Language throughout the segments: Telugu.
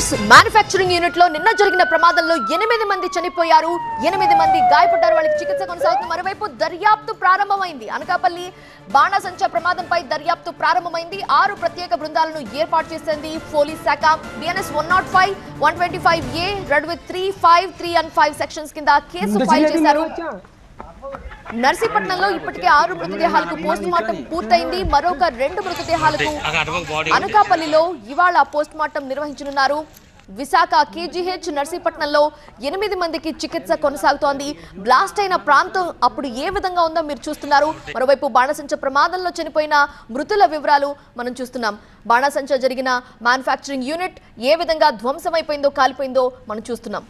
బియర్స్ మ్యానుఫ్యాక్చరింగ్ యూనిట్లో నిన్న జరిగిన ప్రమాదంలో ఎనిమిది మంది చనిపోయారు. ఎనిమిది మంది గాయపడ్డారు. వాళ్ళకి చికిత్స కొనసాగుతుంది మరోవైపు దర్యాప్తు ప్రారంభమైంది. అనకాపల్లి బాణాసంచా ప్రమాదంపై దర్యాప్తు ప్రారంభమైంది. ఆరు ప్రత్యేక బృందాలను ఏర్పాటు చేసింది పోలీస్ శాఖ. BNS one not five one twenty five A read with three five three and five sections కింద కేసు ఫైల్ చేశారు. నర్సీపట్నంలో ఇప్పటికే ఆరు మృతదేహాలకు పోస్ట్ మార్టం పూర్తయింది. మరొక రెండు మృతదేహాలకు అనకాపల్లిలో ఇవాళ పోస్ట్ మార్టం నిర్వహించనున్నారు. విశాఖ కేజీహెచ్ నర్సీపట్నంలో ఎనిమిది మందికి చికిత్స కొనసాగుతోంది. బ్లాస్ట్ అయిన ప్రాంతం అప్పుడు ఏ విధంగా ఉందో మీరు చూస్తున్నారు. మరోవైపు బాణసంచ ప్రమాదంలో చనిపోయిన మృతుల వివరాలు మనం చూస్తున్నాం. బాణసంచ జరిగిన మ్యానుఫ్యాక్చరింగ్ యూనిట్ ఏ విధంగా ధ్వంసమైపోయిందో కాలిపోయిందో మనం చూస్తున్నాం.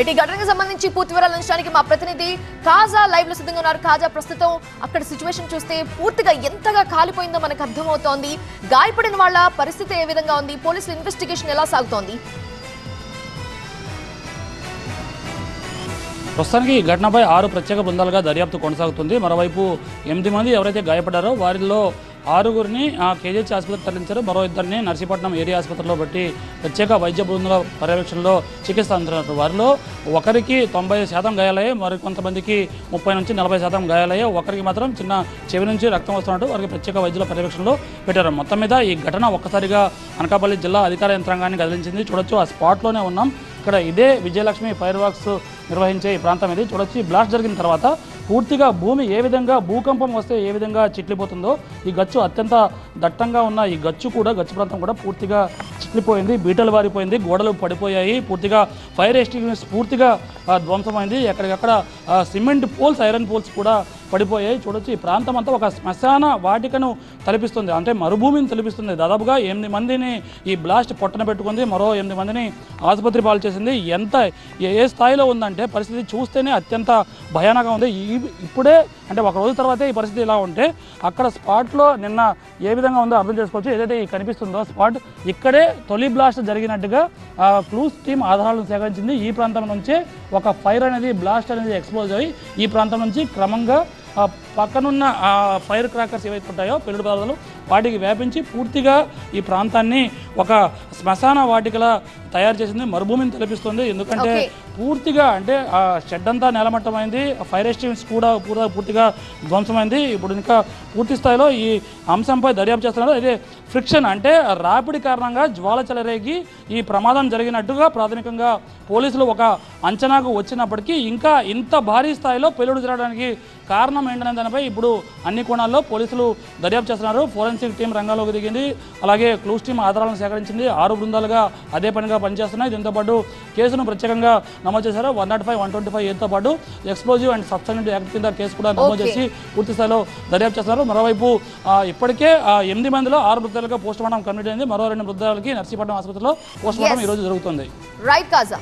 ఇటు ఘటనకు సంబంధించి పూర్తి వివరాలు అందించడానికి మా ప్రతినిధి కాజా లైవ్లో సిద్ధంగా ఉన్నారు. కాజా ప్రస్తుతం అక్కడ సిచ్యువేషన్ చూస్తే పూర్తిగా ఎంతగా కాలిపోయిందో మనకు అర్థమవుతోంది. గాయపడిన వాళ్ళ పరిస్థితి ఏ విధంగా ఉంది? పోలీసుల ఇన్వెస్టిగేషన్ ఎలా సాగుతోంది? ప్రస్తుతానికి ఈ ఘటనపై ఆరు ప్రత్యేక బృందాలుగా దర్యాప్తు కొనసాగుతుంది. మరోవైపు ఎనిమిది మంది ఎవరైతే గాయపడ్డారో వారిలో ఆరుగురిని ఆ కేజీహెచ్ ఆసుపత్రికి తరలించారు. మరో ఇద్దరిని నర్సీపట్నం ఏరియా ఆసుపత్రిలో బట్టి ప్రత్యేక వైద్య బృందుల పర్యవేక్షణలో చికిత్స అందుతున్నారు వారిలో ఒకరికి తొంభై శాతం గాయాలయ్యాయి మరి కొంతమందికి ముప్పై నుంచి నలభై శాతం గాయాలయ్యాయి. ఒకరికి మాత్రం చిన్న చెవి నుంచి రక్తం వస్తున్నట్టు వారికి ప్రత్యేక వైద్యుల పర్యవేక్షణలో పెట్టారు. మొత్తం మీద ఈ ఘటన ఒక్కసారిగా అనకాపల్లి జిల్లా అధికార యంత్రాంగాన్ని కదిలించింది. చూడొచ్చు ఆ స్పాట్లోనే ఉన్నాం. ఇక్కడ ఇదే విజయలక్ష్మి ఫైర్ వర్క్స్ నిర్వహించే ఈ ప్రాంతం ఇది. చూడొచ్చు ఈ బ్లాస్ట్ జరిగిన తర్వాత పూర్తిగా భూమి ఏ విధంగా భూకంపం వస్తే ఏ విధంగా చిట్లిపోతుందో ఈ గచ్చు అత్యంత దట్టంగా ఉన్న ఈ గచ్చు కూడా గచ్చు ప్రాంతం కూడా పూర్తిగా చిట్లిపోయింది బీటలు వారిపోయింది గోడలు పడిపోయాయి పూర్తిగా ఫైర్ ఎస్టింగ్విష్ పూర్తిగా ధ్వంసమైంది ఎక్కడికక్కడ సిమెంట్ పోల్స్ ఐరన్ పోల్స్ కూడా పడిపోయాయి. చూడొచ్చు ఈ ప్రాంతం అంతా ఒక శ్మశాన వాటికను తలపిస్తుంది. అంటే మరుభూమిని తలపిస్తుంది. దాదాపుగా ఎనిమిది మందిని ఈ బ్లాస్ట్ పొట్టన పెట్టుకుంది. మరో ఎనిమిది మందిని ఆసుపత్రి పాలు చేసింది. ఎంత ఏ- స్థాయిలో ఉందంటే పరిస్థితి చూస్తేనే అత్యంత భయానకంగా ఉంది. ఈ ఇప్పుడే అంటే ఒక రోజు తర్వాతే ఈ పరిస్థితి ఇలా ఉంటే అక్కడ స్పాట్లో నిన్న ఏ విధంగా ఉందో అర్థం చేసుకోవచ్చు. ఏదైతే ఈ కనిపిస్తుందో స్పాట్ ఇక్కడే తొలి బ్లాస్ట్ జరిగినట్టుగా క్లూస్ టీం ఆధారాలను సేకరించింది. ఈ ప్రాంతం నుంచే ఒక ఫైర్ అనేది బ్లాస్ట్ అనేది ఎక్స్పోజ్ అయ్యి ఈ ప్రాంతం నుంచి క్రమంగా ఆ పక్కనున్న ఆ ఫైర్ క్రాకర్స్ ఏవైతే ఉంటాయో పెళ్ళి పదార్థాలు వాటికి వ్యాపించి పూర్తిగా ఈ ప్రాంతాన్ని ఒక శ్మశాన వాటికలా తయారు చేసింది మరుభూమిని తలపిస్తుంది. ఎందుకంటే. పూర్తిగా అంటే ఆ షెడ్ అంతా నేలమట్టమైంది ఫైర్ ఎస్టిమేట్స్ కూడా పూర్తిగా పూర్తిగా ధ్వంసమైంది. ఇప్పుడు ఇంకా పూర్తి స్థాయిలో ఈ అంశంపై దర్యాప్తు చేస్తున్నారు. అయితే ఫ్రిక్షన్ అంటే రాపిడి కారణంగా జ్వాల చెలరేగి ఈ ప్రమాదం జరిగినట్టుగా ప్రాథమికంగా పోలీసులు ఒక అంచనాకు వచ్చినప్పటికీ ఇంకా ఇంత భారీ స్థాయిలో పెళ్ళిడు జరగడానికి కారణం ఏంటనే దానిపై ఇప్పుడు అన్ని కోణాల్లో పోలీసులు దర్యాప్తు చేస్తున్నారు. ఫోరెన్సిక్ టీం రంగంలోకి దిగింది. అలాగే క్లూస్ టీం ఆధారాలను సేకరించింది. ఆరు బృందాలుగా అదే పనిగా పనిచేస్తున్నాయి. దీంతో పాటు కేసును ప్రత్యేకంగా నమోదు చేశారు. One not five one twenty five ఏతో పాటు ఎక్స్ప్లోజివ్ అండ్ సబ్స్టెంట్ యాక్ట్ కింద కేసు కూడా నమోదు. చేసి పూర్తి స్థాయిలో దర్యాప్తు చేస్తున్నారు. మరోవైపు ఇప్పటికే ఎనిమిది మందిలో ఆరు మృతాలుగా పోస్ట్ మార్టం కమిటీ అయింది. మరో రెండు మృతాలకి నర్సీపట్నం ఆసుపత్రిలో పోస్ట్ మార్టం రోజు జరుగుతుంది. రైట్ కాజా